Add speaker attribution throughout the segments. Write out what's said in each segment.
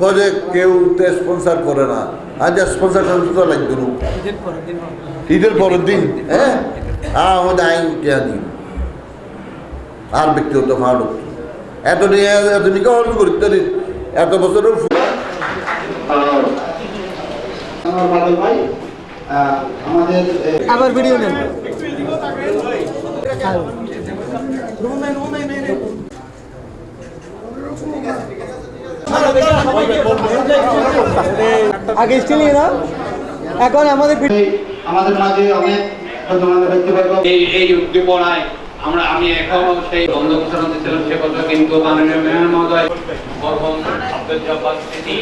Speaker 1: কয় কেউ তো স্পন্সার করে না। আজ স্পন্সার তো লাগবে না। ঈদের পরের দিন হ্যাঁ? হ্যাঁ আমাদের আইন টিয়া দিন। আর ব্যক্তিগত ফান্ড এত নিয়ে এত নিকে অর্জন করতে পারি এত বছরের
Speaker 2: আবার ভিডিও নেন। আগে স্টিল না এখন আমাদের
Speaker 3: আমাদের মাঝে অনেক
Speaker 4: এই এই উদ্দীপনায় আমরা আমি এখনও সেই বন্ধ ঘোষণা দিয়েছিলাম সে কথা কিন্তু মাননীয় মেয়র মহোদয় মরহুম আব্দুল জব্বার স্মৃতি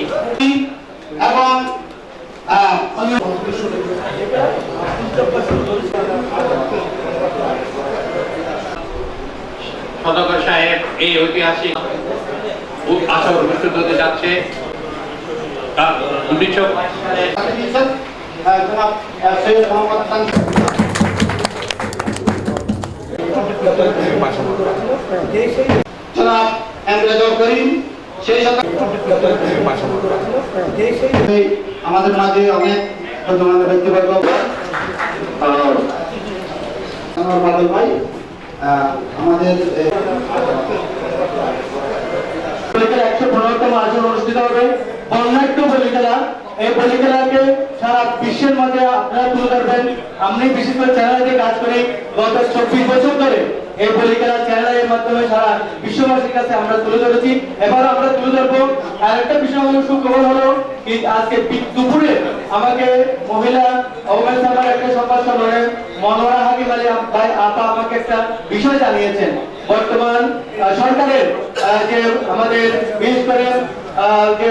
Speaker 3: এবং
Speaker 4: সদাগর সাহেব এই ঐতিহাসিক আসর অনুষ্ঠিত হতে যাচ্ছে। সালে
Speaker 3: সাথে দিয়েছেন আহ, জনাব আহ, সৈয়দ মোহাম্মদ হাসান জনাব এমরেজর করিম সেই সাথে এই আমাদের মাঝে অনেক গণ্যমান্য ব্যক্তিবর্গ আহ, আমার বাদল ভাই আহ, আমাদের বলিখেলা একশো পনেরোতম আসর এই সারা বিশ্বের আপনারা তুলে ধরবেন। আমি বিশেষ করে কাজ করি। গত চব্বিশ বছর ধরে এই চ্যানেলের মাধ্যমে সারা বিশ্ববাসীর কাছে আমরা তুলে ধরেছি। এবার আমরা তুলে ধরবো। বিষয় হলো সুখবর হলো আজকে দুপুরে আমাকে মহিলা একটা সংবাদ সম্মেলনে হাকিম আলী ভাই আপা আমাকে একটা বিষয় জানিয়েছেন। বর্তমান সরকারের যে আমাদের বিশেষ করে যে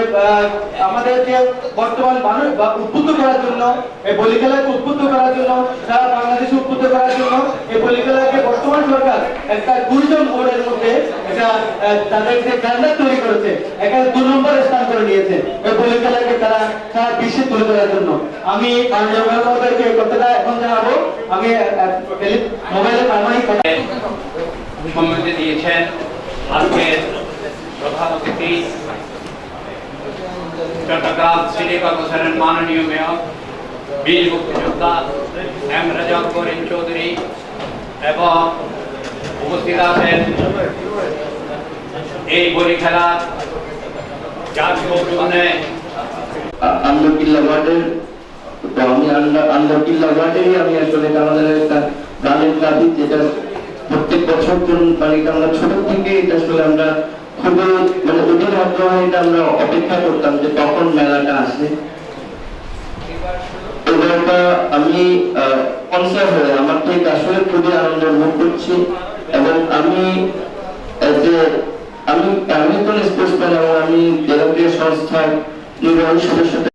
Speaker 3: আমাদের যে বর্তমান মানুষ উদ্বুদ্ধ করার জন্য, এই বলিখেলাকে উদ্বুদ্ধ করার জন্য, সারা বাংলাদেশে উদ্বুদ্ধ করার জন্য, এই বলিখেলাকে বর্তমান সরকার একটা ট্যুরিজম বোর্ডের মধ্যে একটা তাদের যে ক্যালেন্ডার তৈরি করেছে এখানে দু নম্বর স্থান করে নিয়েছে, এই বলিখেলাকে তারা সারা বিশ্বে তুলে ধরার জন্য। আমি মেয়র এই কথাটা এখন জানাব, আমি মোবাইলে প্রামাণিক
Speaker 4: সম্মতি দিয়েছেন। আজকের কর্পোরেশনের মাননীয় মেয়র বীর মুক্তিযোদ্ধা এম রাজা করিম চৌধুরী এবং উপস্থিত আছেন এই বলি
Speaker 5: ওয়ার্ডের তো আমি আন্দার আন্দরকিল্লা ওয়ার্ডেরই আমি প্রত্যেক বছর মানে আমরা ছোট থেকে এটা আসলে আমরা খুবই মানে অধীর আগ্রহে এটা আমরা অপেক্ষা করতাম যে কখন মেলাটা আসে আমি কনসার্ট হয়ে, আমার ঠিক আসলে খুবই আনন্দ অনুভব করছি। এবং আমি যে, আমি প্যারামিটন স্পোর্টসম্যান এবং আমি জেলা সংস্থার নির্বাহী সদস্য।